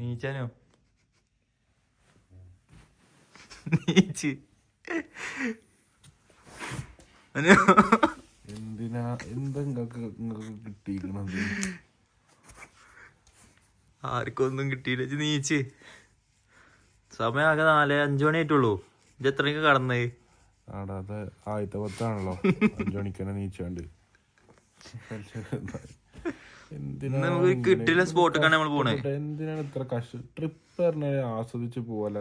നീച്ചാനോ? നീച്ച്. എന്തിനാ എന്താ നിങ്ങൾക്ക് കിട്ടിയിരിക്കണത്? ആർക്കൊന്നും കിട്ടിയില്ല. നീച്ച്. സമയം ആകെ നാല് അഞ്ചു മണി ആയിട്ടുള്ളൂ. ഇത് എത്രയൊക്കെ കടന്നത് ആടാ അത് ആദ്യത്തെ പത്താണല്ലോ. അഞ്ചു മണിക്കന്നെ നീച്ചാണ്ട്. നമുക്ക് കിട്ടില്ല സ്പോട്ടൊക്കെയാണ് നമ്മൾ പോണേ. എന്തിനാണ് ഇത്ര കഷ്ട ട്രിപ്പ് പറഞ്ഞാൽ ആസ്വദിച്ച് പോവല്ല.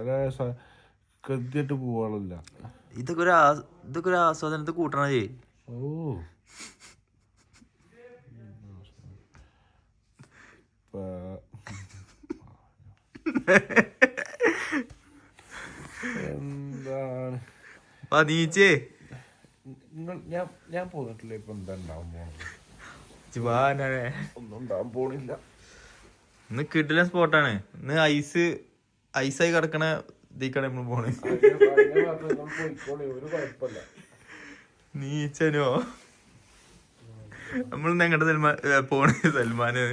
കൃത്യമായിട്ട് പോവാറില്ല. ഇതൊക്കെ ഒരു ഇതൊക്കെ ഒരു ആസ്വാദനത്തെ കൂട്ടണേ ഓ. എന്താണ്? ഞാൻ ഞാൻ പോന്നിട്ടില്ല. ഇപ്പൊ എന്താ ഉണ്ടാവാൻ ഒന്നും ഉണ്ടാവാൻ പോണില്ല. ഇന്ന് കിട്ടില്ല സ്പോട്ടാണ്. ഇന്ന് ഐസ് ഐസായി കിടക്കണ ഇതിക്കാണ് നമ്മൾ പോണേ നീച്ചനോ? നമ്മൾ എങ്ങോട്ട് സൽമാൻ പോണ പോണേ? സൽമാന്.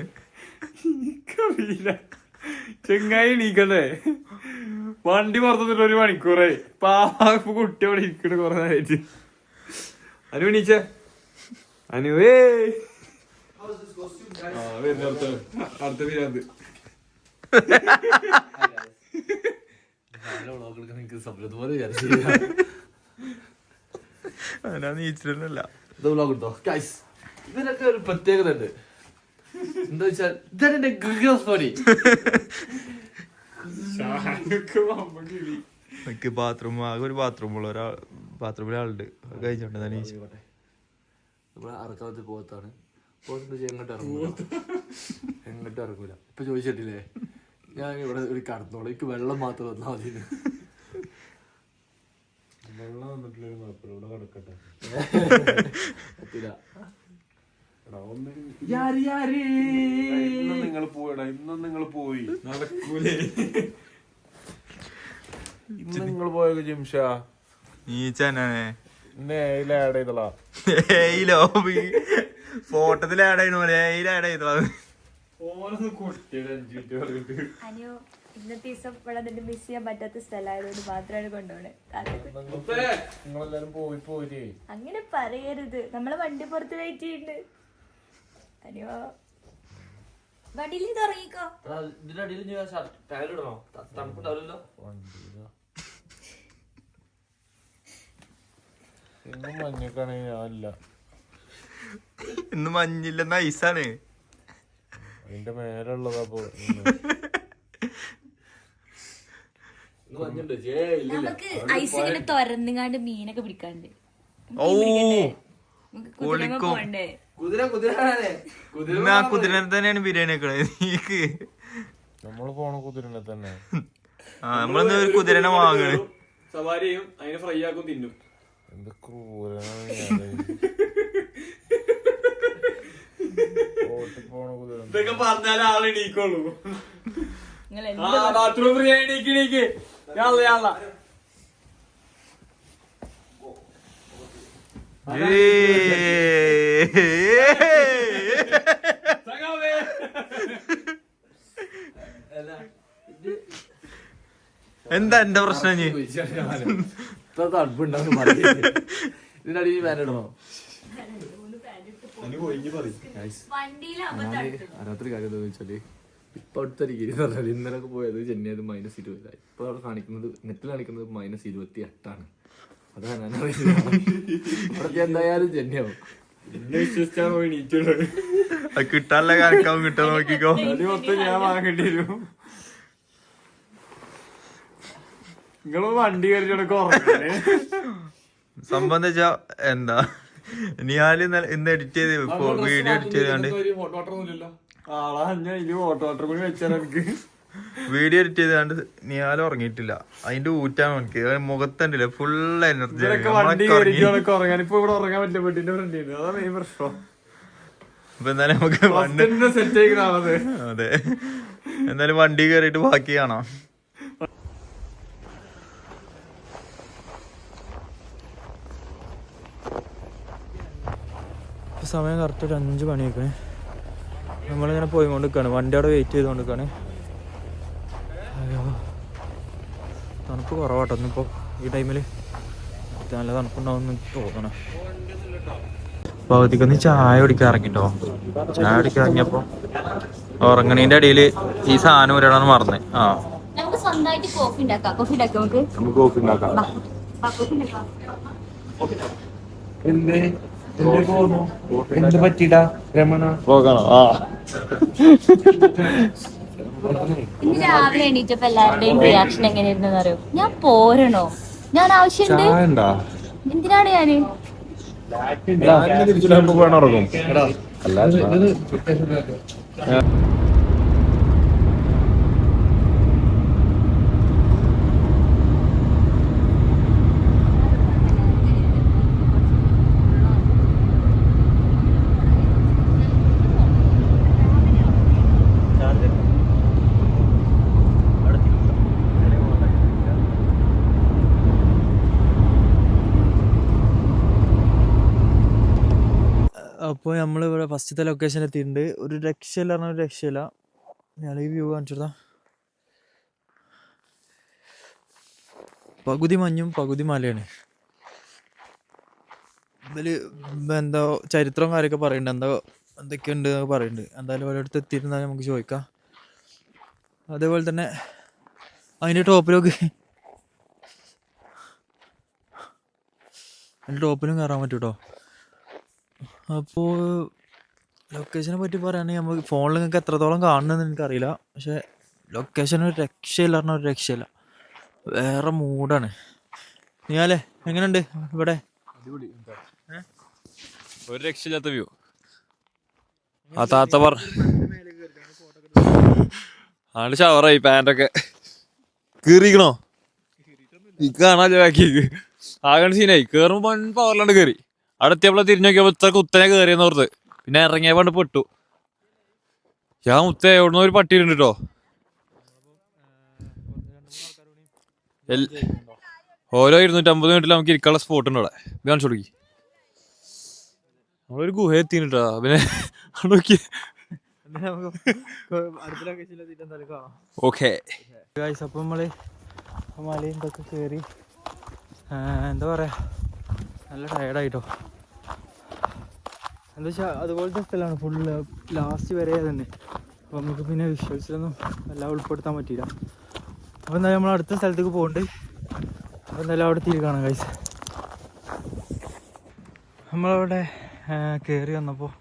ചെങ്ങായി എണീക്കണ്ടേ വണ്ടി പുറത്തുനിന്നിട്ട് ഒരു മണിക്കൂറേ പാപ്പ കുട്ടി അവിടെ ഇരിക്കണ കൊറേ നേരമായിട്ട് അനു എണീച്ചേ? അനുവേ ആ വരുന്ന അടുത്ത അടുത്ത വീരാന്ത് നീച്ചിട്ടല്ല ഇതിനൊക്കെ ഒരു പ്രത്യേകത ഉണ്ട് എന്താ വെച്ചാൽ ഇതാണ് എന്റെ ഗൃഹ സ്റ്റോറി എനിക്ക് ബാത്റൂം ആകെ ഒരു ബാത്റൂമുള്ള ഒരാൾ ബാത്റൂമിലെ ആളുണ്ട്. ഇവിടെ അറക്കാലത്ത് പോകത്താണ്. പോകത്ത് എങ്ങോട്ട് ഇറങ്ങൂല. എങ്ങോട്ട് ഇറങ്ങൂല. ഇപ്പൊ ചോദിച്ചിട്ടില്ലേ? ഞാൻ ഇവിടെ ഒരു കടന്നോളൂ. എനിക്ക് വെള്ളം മാത്രം വന്നാൽ മതി. വെള്ളം വന്നിട്ടില്ല കുഴപ്പമില്ല. ഇവിടെ കിടക്കട്ടെ. പറ്റില്ല എടാ ഒന്ന് യാരി യാരി? ഇന്നും നിങ്ങൾ പോയടാ ഇന്നും നിങ്ങൾ പോയി. നടക്കൂലേ. ഇന്ന് നിങ്ങൾ പോയത് ജിംഷാ നീച്ചാനെ ഇന്നെ ആഡ് ചെയ്തളാ. ഏയിലോ ഫോട്ടത്തിൽ ആഡ് ചെയ്യണ പോലെ ആഡ് ചെയ്തോ ഓനൊന്ന് കുട്ടിയുടെ അഞ്ചു മിനിറ്റ് പറഞ്ഞിട്ട്. അനു ഇന്നത്തെ ദിവസം ഇവിടെ നിന്ന് മിസ് ചെയ്യാൻ പറ്റാത്ത സ്ഥലമായതുകൊണ്ട് മാത്രമാണ് കൊണ്ടുപോണേ. നിങ്ങളെല്ലാരും പോയി പോയി അങ്ങനെ പറയരുത്. നമ്മളെ വണ്ടി പുറത്ത് വെയിറ്റ് ചെയ്യുന്നുണ്ട് അനു വണ്ടിയിൽ ഇത് ഇറങ്ങിക്കോ ഇതിന്റെ അടിയിൽ ഞാൻ ഇടണോ? തണുപ്പുണ്ടാവില്ലല്ലോ. മഞ്ഞക്കാണെങ്കിൽ ഇന്ന് മഞ്ഞില്ല നൈസാണ് അതിന്റെ മേലുള്ളതാ നമുക്ക് ഐസ് ഇങ്ങനെ തുറന്നുകാണ്ട് മീനൊക്കെ പിടിക്കാണ്ട്. ഓ. നമുക്ക് കുതിരമ്മ പോണ്ടേ കുതിര കുതിര കുതിര ഇന്ന് ആ കുതിരനെ തന്നെയാണ് ബിരിയാണി വെക്കണത് നീക്ക്. നമ്മൾ പോണ കുതിരനെ തന്നെ. ആ നമ്മളിന്ന് ഒരു കുതിരനെ വാങ്ങണ്. സവാരി അതിനെ ഫ്രൈ ആക്കും തിന്നും. എന്ത് ക്രൂരനാണ് ഞാൻ. റോട്ടിൽ പോണ കുതിര ഇതൊക്കെ പറഞ്ഞാൽ ആൾ എണീക്കുള്ളൂ. ആ ബാത്റൂം ഫ്രീ ആയി എണീക്ക് എണീക്ക്. യാള യാള സഖാവേ. എന്താ എന്റെ പ്രശ്നം തണുപ്പുണ്ടാവും ഇതിന്റെ അടിയിൽ അറിയാത്തൊരു കാര്യം എന്താ വെച്ചാൽ ഇപ്പൊ അടുത്ത ഡിഗ്രി എന്ന് പറഞ്ഞാൽ ഇന്നലൊക്കെ പോയത് ചെന്നൈ മൈനസ് ഇരുപതായി ഇപ്പൊ അവിടെ കാണിക്കുന്നത് നെറ്റിൽ കാണിക്കുന്നത് മൈനസ് ഇരുപത്തി എട്ടാണ് അതാണ് ഞാൻ അറിയുന്നത്. എന്തായാലും പോയി കിട്ടാനുള്ള കണക്കാവും കിട്ടാൻ നോക്കിക്കോ. മൊത്തം ഞാൻ വാങ്ങേണ്ടി വരും. നിങ്ങൾ വണ്ടി കയറിച്ചോടൊക്കെ സംബന്ധിച്ച എന്താ? നിയാൽ ഇന്ന് എഡിറ്റ് ചെയ്ത് വീഡിയോ എഡിറ്റ് ചെയ്താണ്ട് വീഡിയോ എഡിറ്റ് ചെയ്താണ്ട് നിയാല ഉറങ്ങിയിട്ടില്ല. അതിന്റെ ഊറ്റാണ് എനിക്ക് മുഖത്തണ്ടില്ല ഫുൾ എനർജി ഇപ്പൊ എന്നാലും നമുക്ക് അതെ. എന്തായാലും വണ്ടി കയറിയിട്ട് ബാക്കി കാണാം സമയം കറക്റ്റ് ഒരു അഞ്ച് മണിയൊക്കെ. നമ്മളിങ്ങനെ പോയിക്കൊണ്ട് നിൽക്കുകയാണ് വണ്ടി അവിടെ വെയിറ്റ് ചെയ്തുകൊണ്ട് നിൽക്കുകയാണ് തണുപ്പ് കുറവാട്ടോ ഇന്നിപ്പോൾ ഈ ടൈമിൽ നല്ല തണുപ്പുണ്ടാവുമെന്ന് തോന്നണം. ഭൗതിക്കൊന്ന് ചായ കുടിക്കാൻ ഇറങ്ങിട്ടോ. ചായ കുടിക്കാൻ ഇറങ്ങിയപ്പോൾ ഉറങ്ങണീന്റെ അടിയിൽ ഈ സാധനം ഒരാളാണ് മറന്ന്. ആ. നമുക്ക്? കോഫി ഉണ്ടാക്കാം. എന്ത് പറ്റിടാ രമണ പോകണോ ആ ഇന്ന് രാവിലെ എണീറ്റപ്പോ എല്ലാവരുടെയും റിയാക്ഷൻ എങ്ങനെയായിരുന്നു അറിയോ ഞാൻ പോരണോ ഞാൻ ആവശ്യമുണ്ട് എന്തിനാണ് ഞാൻ തിരിച്ചു വേണം ഇറങ്ങും അല്ല അപ്പോൾ നമ്മൾ ഇവിടെ ഫസ്റ്റത്തെ ലൊക്കേഷൻ എത്തിയിട്ടുണ്ട്. ഒരു രക്ഷയില്ല പറഞ്ഞ ഒരു രക്ഷയില്ല. ഞാൻ ഈ വ്യൂ കാണിച്ചിടാം പകുതി മഞ്ഞും പകുതി മലയാണ്. ഇതിൽ എന്തോ ചരിത്രം കാര്യമൊക്കെ പറയുന്നുണ്ട് എന്തോ എന്തൊക്കെയുണ്ട് എന്നൊക്കെ പറയുന്നുണ്ട് എന്തായാലും ഒരിടത്ത് എത്തിയിരുന്നാൽ നമുക്ക് ചോദിക്കാം. അതേപോലെ തന്നെ അതിന്റെ ടോപ്പിലൊക്കെ അതിന്റെ ടോപ്പിലും കയറാൻ പറ്റും കേട്ടോ അപ്പോൾ ലൊക്കേഷനെ പറ്റി പറയുകയാണെങ്കിൽ നമ്മൾ ഫോണിൽ നിങ്ങൾക്ക് എത്രത്തോളം കാണുന്നതെന്ന് എനിക്കറിയില്ല. പക്ഷേ ലൊക്കേഷൻ ഒരു രക്ഷയില്ല പറഞ്ഞാൽ ഒരു രക്ഷയില്ല. വേറെ മൂഡാണ്. നീയാലേ എങ്ങനെയുണ്ട്? ഇവിടെ? ഒരു രക്ഷയില്ലാത്ത വ്യൂ ആ താത്ത പറ. ആണ് ഷവറായി പാന്റൊക്കെ കീറിക്കണോ? കാണാൻ ബാക്കി? ആകണ സീനായി കേറുമ്പോ പവറിലാണ്ട് കയറി അവിടെ എത്തിയപ്പോൾ തിരിഞ്ഞു നോക്കിയപ്പോ ഇത്ര കുത്തനെ കയറിയെന്ന് ഓർത്ത്. പിന്നെ പണ്ട് പെട്ടു. ഞാൻ മുത്ത എവിടുന്ന ഒരു പട്ടിയുണ്ട് കേട്ടോ ഓരോ ഇരുന്നൂറ്റമ്പത് മിനിറ്റിൽ നമുക്ക് ഇരിക്കാനുള്ള സ്പോട്ട് ഉണ്ട് അവിടെ. കാണിച്ചു കൊടുക്കി. നമ്മളൊരു ഗുഹ പിന്നെ എത്തിയിട്ട് കാണാം ഓക്കെ. അപ്പൊ നമ്മൾ മലയും ഇതൊക്കെ കയറി എന്താ പറയാ? നല്ല ടയർഡായിട്ടോ എന്താ വെച്ചാൽ അതുപോലത്തെ സ്ഥലമാണ് ഫുള്ള് ലാസ്റ്റ് വരെ തന്നെ അപ്പോൾ നമുക്ക് പിന്നെ വിശ്വസിച്ചൊന്നും എല്ലാം ഉൾപ്പെടുത്താൻ പറ്റിയില്ല. അപ്പോൾ എന്തായാലും നമ്മൾ അടുത്ത സ്ഥലത്തേക്ക് പോകുന്നുണ്ട് അപ്പോൾ എന്തായാലും അവിടെ തിരി കാണാം കഴിച്ച് നമ്മളവിടെ കയറി വന്നപ്പോൾ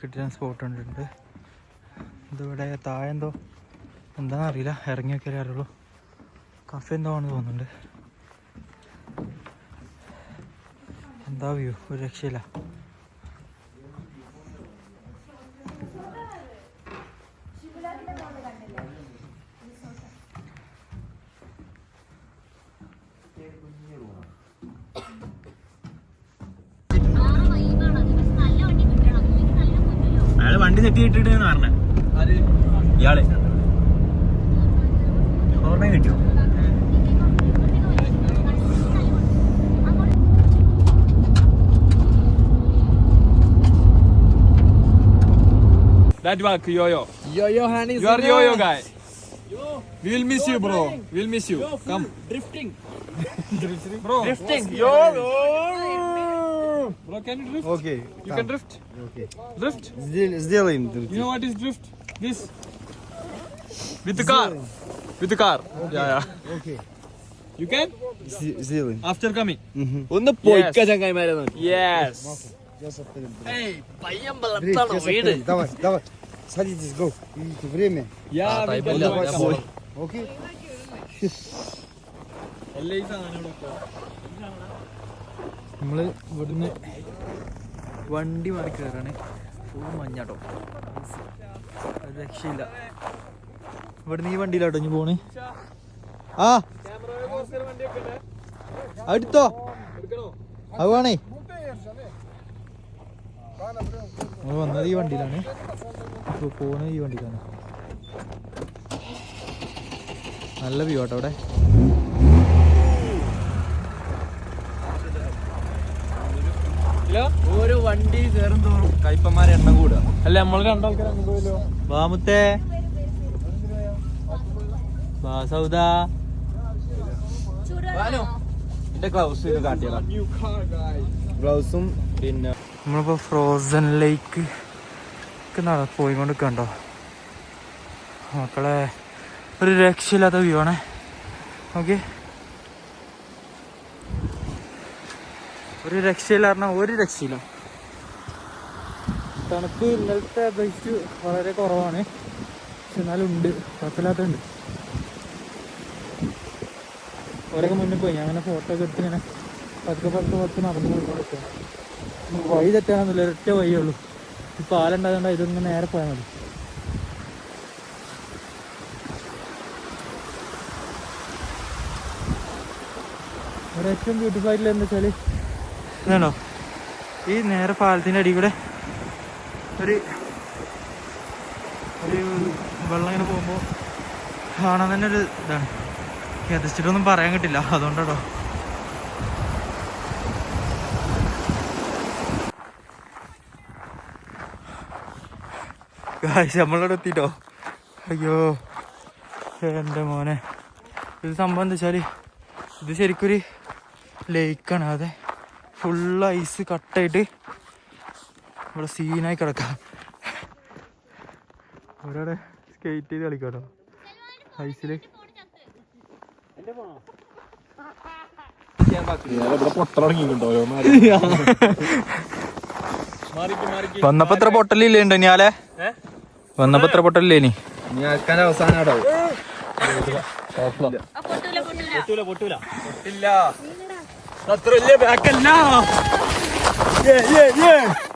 കിട്ടിയ സ്പോട്ട് കണ്ടിട്ടുണ്ട്. ഇതിവിടെ താഴെന്തോ എന്താണെന്നറിയില്ല എന്താണെന്ന് അറിയില്ല. ഇറങ്ങി നോക്കിയാലേ അറിയുള്ളൂ കഫേ എന്തോ ആണെന്ന് തോന്നുന്നുണ്ട്. എന്താ വ്യൂ ഒരു രക്ഷയില്ല. അയാൾ വണ്ടി തെറ്റി പറഞ്ഞ. ഇയാൾ. ഓർമ്മ കിട്ടിയോ? That back, yo-yo. Yo-yo, hand is You are yo-yo guy. We'll miss you, bro. We'll miss you. Come. Drifting. bro. Drifting. Yo. Bro, can you drift? Окей, You can drift. Drift. сдел- сделаем. You know what is drift? This. With the car. With the car. Yeah, yeah. Окей, You can? С- сделаем. After coming. ഒന്ന് പൊയ്ക്ക ചങ്ങായിമാരെ Yes. Сейчас оставим. Дрейф, сейчас оставим. Давай, давай. Садитесь, go. Видите, время. Yeah, we can Давай, do давай. it. Окей? എല്ലാ ഈ സാധനങ്ങളൊക്കെ നമ്മൾ ഇവിടുന്ന് വണ്ടി മാറി കയറാണ് full മഞ്ഞാട്ടോ ഒരു രക്ഷയില്ല ഇവിടുന്ന് ഈ വണ്ടിയിലാട്ടോ ഇനി പോണ് ആ അടുത്തോ അത് വേണേ നമ്മൾ വന്നത് ഈ വണ്ടിയിലാണ് ഇപ്പോൾ പോകുന്നത് ഈ വണ്ടിക്കാണ്. നല്ല വ്യൂ ആട്ടോ അവിടെ. ഓരോ വണ്ടി കയറും തോറും കൈപ്പന്മാരെ എണ്ണം കൂടുക. അല്ല നമ്മൾ രണ്ടാൾക്കാർ അങ്ങ് പോയല്ലോ. വാമുത്തേ. വാ സൗദ. ചൂടുവെള്ളമാണോ? ഗ്ലൗസും പിന്നെ നമ്മളിപ്പോ ഫ്രോസൺ ലേക്ക് നട പോയിക്കൊണ്ട് കണ്ടോ മക്കളെ ഒരു രക്ഷയില്ലാത്ത വ്യൂ ആണേ ഓക്കെ ഒരു രക്ഷയില്ല പറഞ്ഞാൽ ഒരു രക്ഷയില്ല. തണുപ്പ് ഇന്നലത്തെ അപേക്ഷിച്ച് വളരെ കുറവാണ്. പക്ഷെ എന്നാലും ഉണ്ട്. കുഴപ്പമില്ലാത്തുണ്ട് ഓരൊക്കെ മുന്നിൽ പോയി. ഞാൻ അങ്ങനെ ഫോട്ടോ ഒക്കെ എടുത്ത് ഇങ്ങനെ പതുക്കെ പതുക്കെ പതുക്കെ നടന്നു വഴി തെറ്റാണെന്നില്ല ഒരൊറ്റ വഴിയേ ഉള്ളൂ. ഈ പാലുണ്ടായതുകൊണ്ട് ഇതൊന്നും നേരെ പോയാൽ മതി. ഏറ്റവും ബ്യൂട്ടിഫുൾ ആയിട്ടുള്ള എന്താ വെച്ചാൽ ഇതാണോ? ഈ നേരെ പാലത്തിന്റെ അടി കൂടെ ഒരു ഒരു വെള്ളം ഇങ്ങനെ പോകുമ്പോൾ കാണാൻ തന്നെ ഒരു ഇതാണ്. യഥിച്ചിട്ടൊന്നും പറയാൻ കിട്ടില്ല. അതുകൊണ്ടാട്ടോ. നമ്മളവിടെ എത്തിട്ടോ അയ്യോ എന്റെ മോനെ. ഇത് സംഭവം എന്താ വെച്ചാൽ ഇത് ശരിക്കൊരു ലേക്കാണ് അതെ. ഫുൾ ഐസ് കട്ടായിട്ട് ഇവിടെ സീനായി കിടക്കാം. ഒരാടെ സ്കേറ്റ് ചെയ്ത് കളിക്കാട്ടോ. ഐസിൽ വന്നപ്പോ ഇത്ര പൊട്ടലില്ലേ ഉണ്ടോ ഞാലെ വന്നപ്പോ എത്ര പൊട്ടലില്ലേ ഇനി? അവസാനം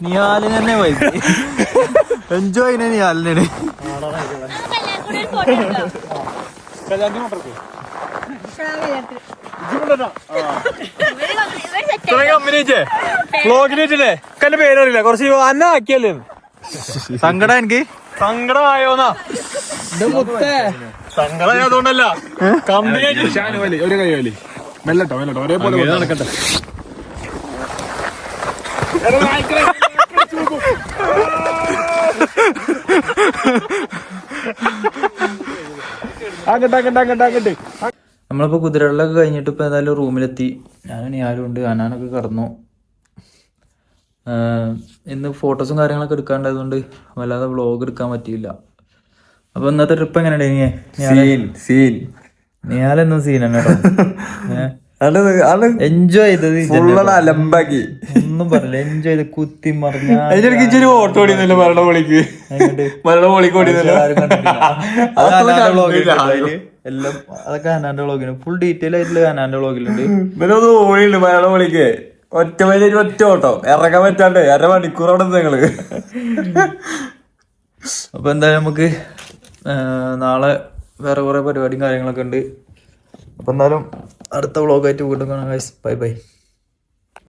നിയാലിന്. തന്നെ പോയി. എൻജോയ് ഫോട്ടോ എടുക്കാം വ്ളോഗിലേറ്റല്ലേ എന്റെ പേരറിയില്ല. കുറച്ച് അന്ന ആക്കിയല്ലേ സങ്കടം എനിക്ക്. സങ്കടമായോന്നാ? സങ്കടമായതുകൊണ്ടല്ല. കമ്പനി ഒരു കൈ വലി. മെല്ലട്ടോ മെല്ലട്ടോ ഒരേപോലെ നടക്കട്ടെ. അങ്ങട്ട് അങ്ങട്ട് അങ്ങട്ട് അങ്ങട്ട്. നമ്മളിപ്പോൾ കുതിരകളിലൊക്കെ കഴിഞ്ഞിട്ട് ഇപ്പോൾ ഏതായാലും റൂമിലെത്തി ഞാനും ഞാനും ഉണ്ട് അനാനൊക്കെ കടന്നു. ഇന്ന് ഫോട്ടോസും കാര്യങ്ങളൊക്കെ എടുക്കാണ്ടായതുകൊണ്ട് വല്ലാതെ വ്ളോഗ് എടുക്കാൻ പറ്റിയില്ല. അപ്പൊ ഇന്നത്തെ ട്രിപ്പ് എങ്ങനെയുണ്ട് സീൻ സീനാണ് എൻജോയ് ചെയ്തത്. അലമ്പാക്കി. ഒന്നും പറയില്ല എൻജോയ് ചെയ്ത് കുത്തി മറിഞ്ഞ ഓട്ടോ മരണ പൊളിക്ക് മരണ പൊളിക്ക് ഓടിയുന്നല്ലോ എല്ലാം അതൊക്കെ ഹനാന്റെ വ്ളോഗിന് ഫുൾ ഡീറ്റെയിൽ ആയിട്ടുള്ള ഹനാന്റെ വ്ളോഗിലുണ്ട് ഇവനൊന്ന് ഓടിയുണ്ട് മരണ പൊളിക്ക് ഒറ്റ വൈദ്യുതി ഒറ്റ ഓട്ടോ. ഇറങ്ങാൻ പറ്റാണ്ട് അര മണിക്കൂർ അവിടെ നിങ്ങൾ. അപ്പൊ എന്തായാലും നമുക്ക് നാളെ വേറെ കുറെ പരിപാടിയും കാര്യങ്ങളൊക്കെ ഉണ്ട്. അപ്പൊ എന്തായാലും അടുത്ത വ്ളോഗായിട്ട് വീണ്ടും കാണാം ബൈ ബൈ